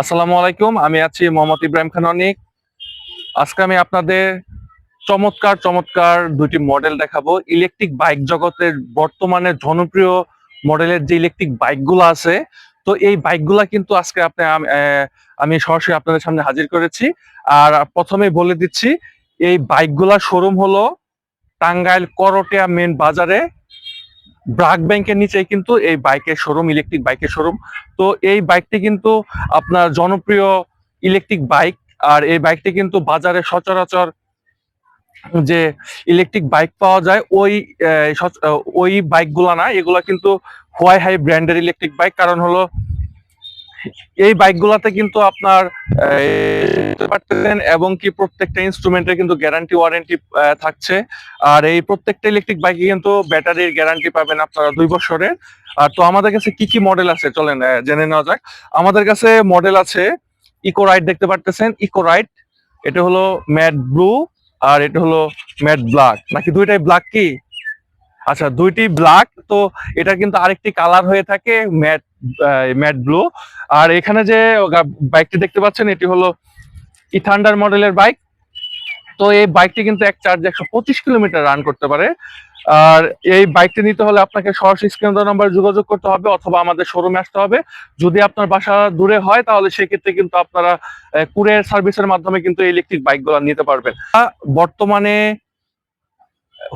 আসসালামু আলাইকুম, আমি আছি মোহাম্মদ ইব্রাহিম খান অনিক। আজকে আমি আপনাদের চমৎকার চমৎকার দুটি মডেল দেখাবো। ইলেকট্রিক বাইক জগতের বর্তমানে জনপ্রিয় মডেলের যে ইলেকট্রিক বাইকগুলো আছে, তো এই বাইকগুলা কিন্তু আজকে আপনি, আমি সরাসরি আপনাদের সামনে হাজির করেছি। আর প্রথমেই বলে দিচ্ছি, এই বাইকগুলা শোরুম হলো টাঙ্গাইল করটিয়া মেন বাজারে। ব্রাক ব্যাংকের নিচে কিন্তু এই বাইকের শোরুম ইলেকট্রিক বাইকের শোরুম তো এই বাইকটি কিন্তু আপনার জনপ্রিয় ইলেকট্রিক বাইক, আর এই বাইকটি কিন্তু বাজারে সচরাচর যে ইলেকট্রিক বাইক পাওয়া যায়, ওই ওই বাইকগুলা না, এগুলা কিন্তু হোয়াই হাই ব্র্যান্ডের ইলেকট্রিক বাইক কারণ হলো এই বাইকগুলাতে কিন্তু আপনার এবং কি প্রত্যেকটা ইনস্ট্রুমেন্টের কিন্তু গ্যারান্টি ওয়ারেন্টি থাকছে। আর এই প্রত্যেকটা ইলেকট্রিক বাইকে কিন্তু ব্যাটারির গ্যারান্টি পাবেন আপনারা দুই বছরের। আর তো আমাদের কাছে কি কি মডেল আছে? চলেন জেনে নেওয়া যাক। আমাদের কাছে মডেল আছে ইকো রাইড দেখতে পারতেছেন। ইকো রাইড এটা হলো ম্যাট ব্লু আর এটা হলো ম্যাট ব্ল্যাক নাকি দুইটাই ব্ল্যাক কি? আচ্ছা দুইটি ব্ল্যাক তো এটা কিন্তু আরেকটি কালার হয়ে থাকে ম্যাট ম্যাট ব্লু আর এখানে যে বাইকটি দেখতে পাচ্ছেন, এটি হলো ইথান্ডার মডেলের বাইক। তো এই বাইকটি কিন্তু এক চার্জে একশো পঁচিশ কিলোমিটার রান করতে পারে। আর এই বাইকটি নিতে হলে আপনাকে সরাসরি স্ক্রিন নাম্বার যোগাযোগ করতে হবে অথবা আমাদের শোরুমে আসতে হবে। যদি আপনার বাসা দূরে হয়, তাহলে সেক্ষেত্রে কিন্তু আপনারা কুরিয়ার সার্ভিসের মাধ্যমে কিন্তু ইলেকট্রিক বাইকগুলো নিতে পারবেন। বর্তমানে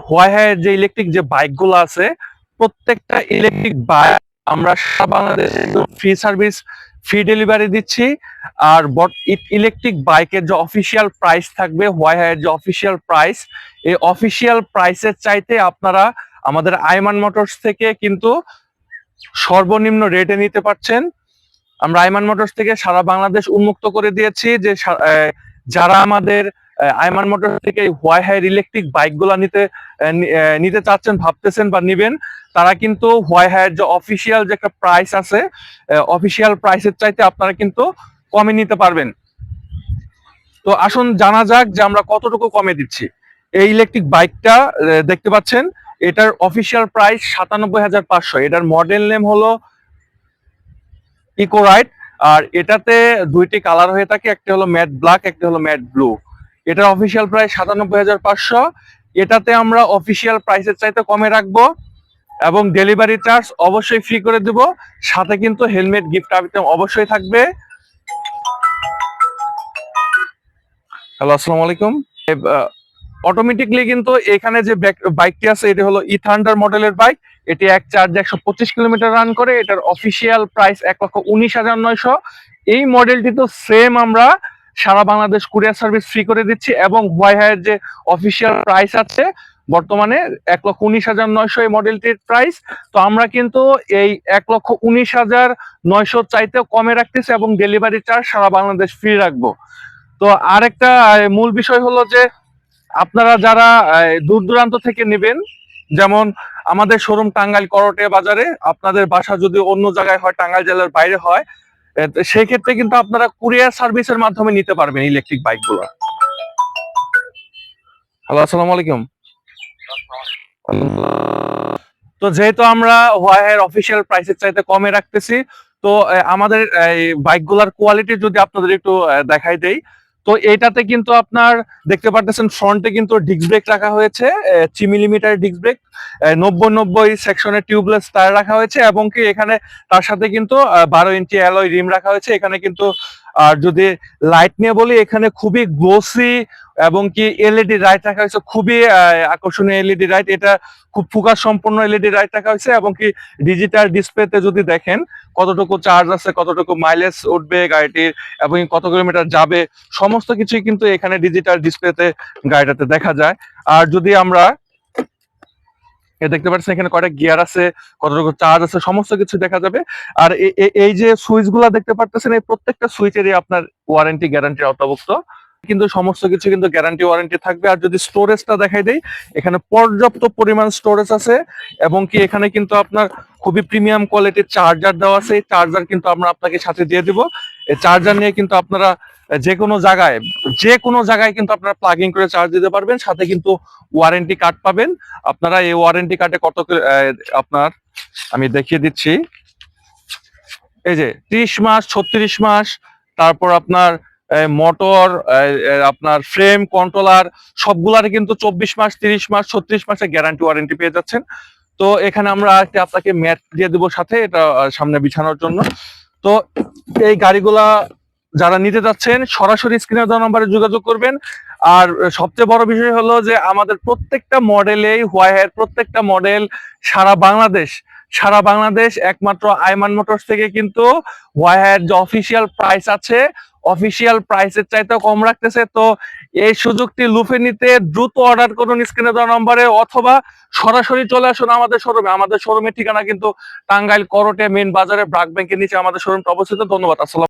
হোয়াইহায়ের যে ইলেকট্রিক যে বাইকগুলো আছে, প্রত্যেকটা ইলেকট্রিক বাইক আমরা বাংলাদেশে ফ্রি সার্ভিস ফ্রি ডেলিভারি দিচ্ছি। আর ইলেকট্রিক বাইকের যে অফিসিয়াল প্রাইস থাকবে হোয়াই হোয়াইহায়ের যে অফিসিয়াল প্রাইস এই অফিসিয়াল প্রাইসের চাইতে আপনারা আমাদের আইমান মোটরস থেকে কিন্তু সর্বনিম্ন রেটে নিতে পারছেন। আমরা আইমান মোটরস থেকে সারা বাংলাদেশ উন্মুক্ত করে দিয়েছি যে যারা আমাদের আইমান মোটর থেকে হোয়াই হাই ইলেকট্রিক বাইকগুলো নিতে নিতে চাচ্ছেন, ভাবতেছেন বা নিবেন, তারা কিন্তু হোয়াই হাইয়ের যে অফিসিয়াল যে একটা প্রাইস আছে অফিসিয়াল প্রাইসের চাইতে আপনারা কিন্তু কমে নিতে পারবেন। তো আসুন জানা যাক যে আমরা কতটুকু কমে দিচ্ছি। এই ইলেকট্রিক বাইকটা দেখতে পাচ্ছেন, এটার অফিসিয়াল প্রাইস সাতানব্বই হাজার পাঁচশো। এটার মডেল নেম হলো ইকো রাইড আর এটাতে দুইটি কালার হয়ে থাকে, একটা হলো ম্যাট ব্ল্যাক, একটা হলো ম্যাট ব্লু। এটার অফিসিয়াল প্রাইস সাতানব্বই হাজার পাঁচশো। এটাতে আমরা অফিসিয়াল প্রাইসের চাইতে কমে রাখব এবং ডেলিভারি চার্জ অবশ্যই ফ্রি করে দেব। সাথে কিন্তু হেলমেট গিফট আইটেম অবশ্যই থাকবে। হ্যালো আসসালামু আলাইকুম। অটোমেটিকলি কিন্তু এখানে যে বাইকটি আছে, এটি হলো ইথান্ডার মডেলের বাইক এটি এক চার্জ একশো পঁচিশ কিলোমিটার রান করে, এটার অফিসিয়াল প্রাইস এক লক্ষ উনিশ হাজার নয়শো। এই মডেলটি তো সেম আমরা সারা বাংলাদেশ কুরিয়ার সার্ভিস ফ্রি করে দিচ্ছি এবং হোয়াইহায়ের যে অফিসিয়াল প্রাইস আছে, বর্তমানে এক লক্ষ উনিশ হাজার নয়শো এই মডেলটির প্রাইস তো আমরা কিন্তু এই এক লক্ষ উনিশ হাজার নয়শো চাইতেও কমে রাখতেছি এবং ডেলিভারি চার্জ সারা বাংলাদেশ ফ্রি রাখব। তো আরেকটা মূল বিষয় হলো যে আপনারা যারা দূর দূরান্ত থেকে নেবেন, যেমন আমাদের শোরুম টাঙ্গাইল করটে বাজারে, আপনাদের বাসা যদি অন্য জায়গায় হয়, টাঙ্গাইল জেলার বাইরে হয় সেই ক্ষেত্রে কিন্তু আপনারা কুরিয়ার সার্ভিসের মাধ্যমে নিতে পারবেন ইলেকট্রিক বাইকগুলো। হ্যালো, আসসালামু আলাইকুম। তো যেহেতু আমরা হোয়াইয়ের অফিসিয়াল প্রাইসের চাইতে কমে রাখতেছি, তো আমাদের এই বাইকগুলার কোয়ালিটি যদি আপনাদের একটু দেখাই দেই তো এটাতে কিন্তু আপনার দেখতে পারতেছেন ফ্রন্টে কিন্তু ডিস্ক ব্রেক রাখা হয়েছে থ্রি মিলিমিটার ডিস্ক ব্রেক নব্বই নব্বই সেকশনের টিউবলেস টায়ার রাখা হয়েছে এবং কি এখানে তার সাথে কিন্তু বারো ইঞ্চি অ্যালয় রিম রাখা হয়েছে। এখানে কিন্তু আর যদি লাইট নিয়ে বলি, এখানে খুবই গ্লোসি এবং কি এলইডি লাইট রাখা হয়েছে, খুবই আকর্ষণীয় এলইডি লাইট এটা খুব ফোকাস সম্পন্ন এলইডি লাইট রাখা হয়েছে এবং কি ডিজিটাল ডিসপ্লেতে যদি দেখেন, কতটুকু চার্জ আছে, কতটুকু মাইলেজ উঠবে গাড়িটির এবং কত কিলোমিটার যাবে, সমস্ত কিছুই কিন্তু এখানে ডিজিটাল ডিসপ্লেতে গাড়িটাতে দেখা যায়। আর যদি আমরা দেখতে পাচ্ছেন এখানে কয়টা গিয়ার আছে, কতটুকু চার্জ আছে, সমস্ত কিছু দেখা যাবে। আর এই যে সুইচ দেখতে পারতেছেন, এই প্রত্যেকটা সুইচেরই আপনার ওয়ারেন্টি গ্যারান্টি আওতাভুক্ত কিন্তু সমস্ত কিছু কিন্তু গ্যারান্টি ওয়ারেন্টি থাকবে। আর যদি স্টোরেজটা দেখাই দেই, এখানে পর্যাপ্ত পরিমাণ স্টোরেজ আছে, এবং কি এখানে কিন্তু আপনার খুবই প্রিমিয়াম কোয়ালিটির চার্জার দেওয়া আছে। চার্জার কিন্তু আমরা আপনাকে সাথে দিয়ে দিব। এই চার্জার নিয়ে কিন্তু আপনারা যে কোনো জায়গায় যে কোনো জায়গায় কিন্তু আপনারা প্লাগিং করে চার্জ দিতে পারবেন, সাথে কিন্তু ওয়ারেন্টি কার্ড পাবেন। আপনারা এই ওয়ারেন্টি কার্ডে কত আপনার, আমি দেখিয়ে দিচ্ছি। এই যে, ত্রিশ মাস, ছত্রিশ মাস, তারপর আপনার মোটর আপনার ফ্রেম কন্ট্রোলার সবগুলার কিন্তু চব্বিশ মাস, তিরিশ মাস, ছত্রিশ মাসের গ্যারান্টি ওয়ারেন্টি পেয়ে যাচ্ছেন। তো এখানে আমরা একটি আপনাকে ম্যাট দিয়ে দেবো সাথে, এটা সামনে বিছানোর জন্য। তো এই গাড়িগুলা যারা নিতে যাচ্ছেন, সরাসরি স্ক্রিনে দেওয়া নম্বরে যোগাযোগ করবেন। আর সবচেয়ে বড় বিষয় হলো যে, আমাদের প্রত্যেকটা মডেলেই হোয়াইয়ের প্রত্যেকটা মডেল সারা বাংলাদেশ সারা বাংলাদেশ একমাত্র আইমান মোটরস থেকে কিন্তু হোয়াই হোয়াইয়ের যে অফিসিয়াল প্রাইস আছে অফিসিয়াল প্রাইসের চাইতেও কম রাখতেছে। তো এই সুযোগটি লুফে নিতে দ্রুত অর্ডার করুন স্ক্রিনে দেওয়া নম্বরে, অথবা সরাসরি চলে আসুন আমাদের শোরুমে আমাদের শোরুমের ঠিকানা কিন্তু টাঙ্গাইল করটে মেন বাজারে ব্রাক ব্যাংকের নিচে আমাদের শোরুমটা অবস্থিত। ধন্যবাদ, আসসালাম